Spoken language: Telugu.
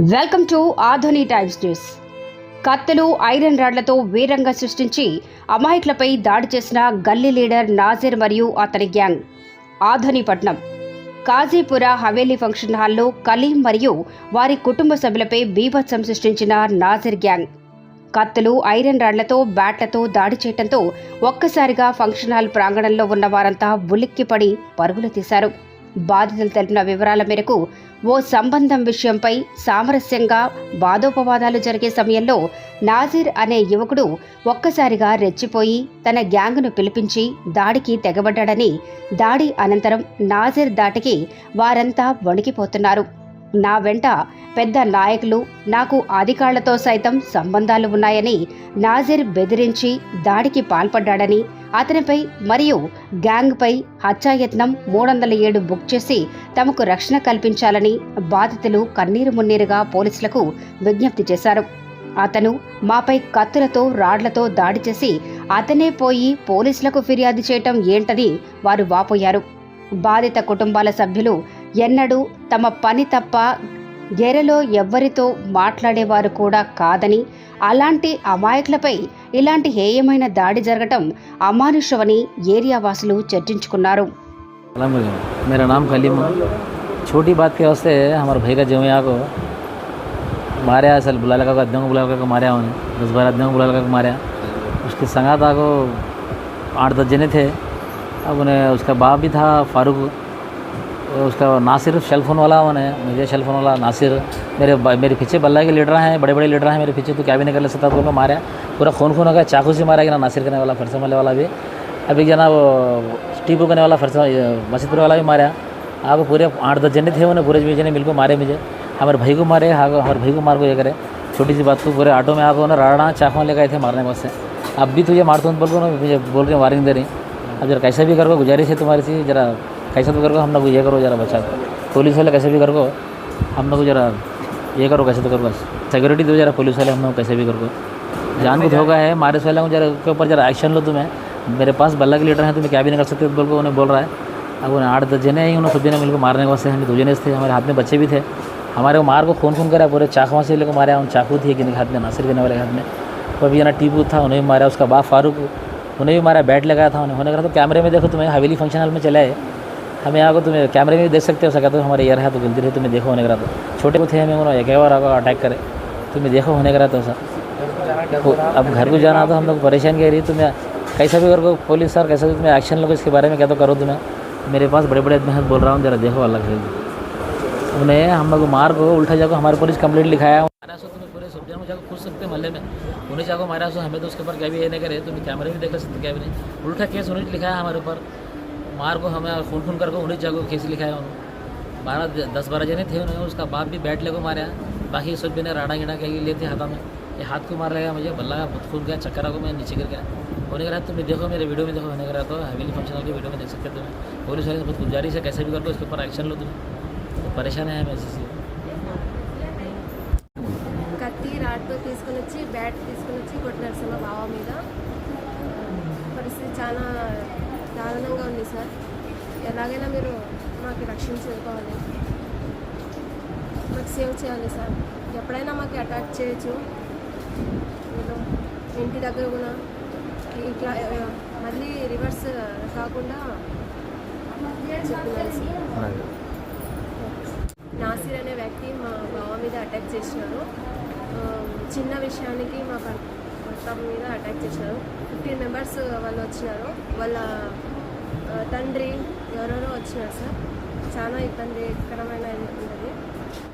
Welcome to Adhuni Times News. కత్తులు ఐరన్ రాడ్లతో వీరంగా సృష్టించి అమాయకులపై దాడి చేసిన గల్లీ లీడర్ నాజిర్ మరియు అతని గ్యాంగ్. ఆధునిపట్నం కాజీపుర హవేలీ ఫంక్షన్ హాల్లో కలీం మరియు వారి కుటుంబ సభ్యులపై బీభత్సం సృష్టించిన నాజిర్ గ్యాంగ్. కత్తులు ఐరన్ రాడ్లతో బ్యాట్లతో దాడి చేయడంతో ఒక్కసారిగా ఫంక్షన్ హాల్ ప్రాంగణంలో ఉన్న వారంతా ఉలిక్కిపడి పరుగులు తీశారు. బాధితులు తెలిపిన వివరాల మేరకు ఓ సంబంధం విషయంపై సామరస్యంగా వాదోపవాదాలు జరిగే సమయంలో నాజీర్ అనే యువకుడు ఒక్కసారిగా రెచ్చిపోయి తన గ్యాంగ్ను పిలిపించి దాడికి తెగబడ్డాడని దాడి అనంతరం నాజీర్ దాటికి వారంతా వణికిపోతున్నారు. నా వెంట పెద్ద నాయకులు నాకు అధికారులతో సైతం సంబంధాలు ఉన్నాయని నాజిర్ బెదిరించి దాడికి పాల్పడ్డాడని అతనిపై మరియు గ్యాంగ్పై హత్యాయత్నం మూడు వందల ఏడు బుక్ చేసి తమకు రక్షణ కల్పించాలని బాధితులు కన్నీరు మున్నీరుగా పోలీసులకు విజ్ఞప్తి చేశారు. అతను మాపై కత్తులతో రాడ్లతో దాడి చేసి అతనే పోయి పోలీసులకు ఫిర్యాదు చేయటం ఏంటని వారు వాపోయారు. బాధిత కుటుంబాల సభ్యులు ఎన్నడూ తమ పని తప్ప గెరలో ఎవ్వరితో మాట్లాడేవారు కూడా కాదని అలాంటి అమాయకులపై ఇలాంటి హేయమైన దాడి జరగటం అమానుషమని ఏరియా వాసులు చర్చించుకున్నారు अलहमदिल्ला मेरा नाम कलीम है छोटी बात के वास्ते हमारे भाई का जमिया को मारे असल बुला लगा अध्ययों को बुला लगा मारे उन्हें दस बारह अध्ययों को बुला लगा मारे उसके संगात आगो आठ दस जने थे अब उन्हें उसका बाप भी था फारूक उसका नासिर शेलफोन वाला उन्हें मुझे शेलफोन वाला नासिर, मेरे मेरे पीछे बल्ला के लीडर हैं बड़े बड़े लीडर हैं मेरे पीछे तो क्या भी नहीं कर ले सकता तो मारा। पूरा खून खून हो गया चाकू से मारा गया नासिर करने वाला, फरसा वाले वाला भी। अभी जना वो, टीपू करने वाला, फरसा मसीदपुर वाला भी मारा। आप पूरे आठ दस जने थे उन्हें, पूरे जने मिलकर मारे मुझे। हमारे भाई को मारे आगे हमारे भाई को मार को ये करे। छोटी सी बात को पूरे ऑटो में आगे उन्हें राड़ा चाकू लेकर आए थे मारने से। अब भी तुझे मारता हूँ बोल को मुझे बोल के वार्निंग दे रही अब जरा कैसे भी करो गुजारिश है तुम्हारी सी, जरा कैसे तो करो हम लोग ये करो जरा बचा पुलिस वाले कैसे भी करो हम लोग जरा ये करो कैसे तो करो बस। सिक्योरिटी दो जरा पुलिस वाले हम लोग कैसे भी करो जान को धोखा है, मारे वाले को जरा के ऊपर जरा एक्शन लो तुम्हें। मेरे पास बल्ला के लीडर हैं, तुम्हें क्या भी नहीं कर सकते, बोल को उन्हें बोल रहा है। अब उन्हें आठ, दस जने ही उन्होंने सब जने मिलकर मारने के वास्ते हम दो जने थे, हमारे हाथ में बच्चे भी थे। हमारे को मार को खून खून करा, पूरे चाकुओं से लेकर मारा, उन चाकू थी के हाथ में, नासिर करने वाले हाथ में। तो भी ना टीपू था, उन्हें भी मारा, उसका बाप फारूक, उन्हें भी मारा, बैट लगाया था उन्हें। होने तो कैमरे में देखो तुम्हें, हवेली फ़ंक्शन हॉल में चले आए। हमें यहाँ को तुम्हें कैमरे में भी देख सकते हो, सका तो हमारे यार है तो गलती रही तुम्हें देखो होने करा तो छोटे को थे हमें उन्होंने एक बार आकर अटैक करे? तुम्हें देखो होने करा तो सर अब घर को जाना तो हम लोग परेशान कह रही तुम्हें कैसा भी करो पुलिस सर कैसा भी तुम्हें एक्शन लो, इसके बारे में क्या तो करो तुम्हें। मेरे पास बड़े बड़े आदमी बोल रहा हूँ, जरा देखो अलग है उन्हें हम लोग मार को उल्टा जाकर हमारे पुलिस कंप्लेंट लिखाया मारा सो तुम्हें पूरे सब जन जाकर सकते मोहल्ले में। उन्हें जाकर मारा सो हमें तो उसके ऊपर क्या भी ये नहीं करे, तुम्हें कैमरे में देख सकते क्या भी नहीं। उल्टा केस उन्हें लिखाया हमारे ऊपर। मार को हमें खून खून करके उन्हें जाकर केस लिखाया उन्होंने बारह दस बारह जने थे उन्हें उसका बाप भी बैठ लेकर मारा बाकी सब भी ने राड़ा गिड़ा के लिए थे हाथा में ये हाथ को मार लगा मुझे बल्ला का बहुत खून गया चक्कर को मैं नीचे गिर गया होने करा तुम्हें देखो मेरे वीडियो में देखो होने करा तो हवेली फंक्शन की वीडियो में देख सकते हो तुम्हें पुलिस वाले से बहुत गुजारिश है कैसे भी करो इसके ऊपर एक्शन लो तुम्हें तो परेशान है हम ऐसे से కత్తి రాడ్తో తీసుకొని వచ్చి బ్యాట్ తీసుకొని వచ్చి కొట్టినారు సార్ మా బావ మీద పరిస్థితి చాలా దారుణంగా ఉంది సార్. ఎలాగైనా మీరు మాకు రక్షించుకోవాలి మాకు సేవ్ చేయాలి సార్. ఎప్పుడైనా మాకు అటాక్ చేయొచ్చు. మీరు ఇంటి దగ్గర కూడా ఇట్లా మళ్ళీ రివర్స్ కాకుండా సార్. నాసిర్ అనే వ్యక్తి మా బావ మీద అటాక్ చేసినారు. చిన్న విషయానికి మా భర్త మీద అటాక్ చేశారు ఫిఫ్టీన్ మెంబర్స్ వాళ్ళు వచ్చినారు. వాళ్ళ తండ్రి ఎవరెవరో వచ్చినారు సార్ చాలా ఇబ్బందికరమైన ఉంటుంది.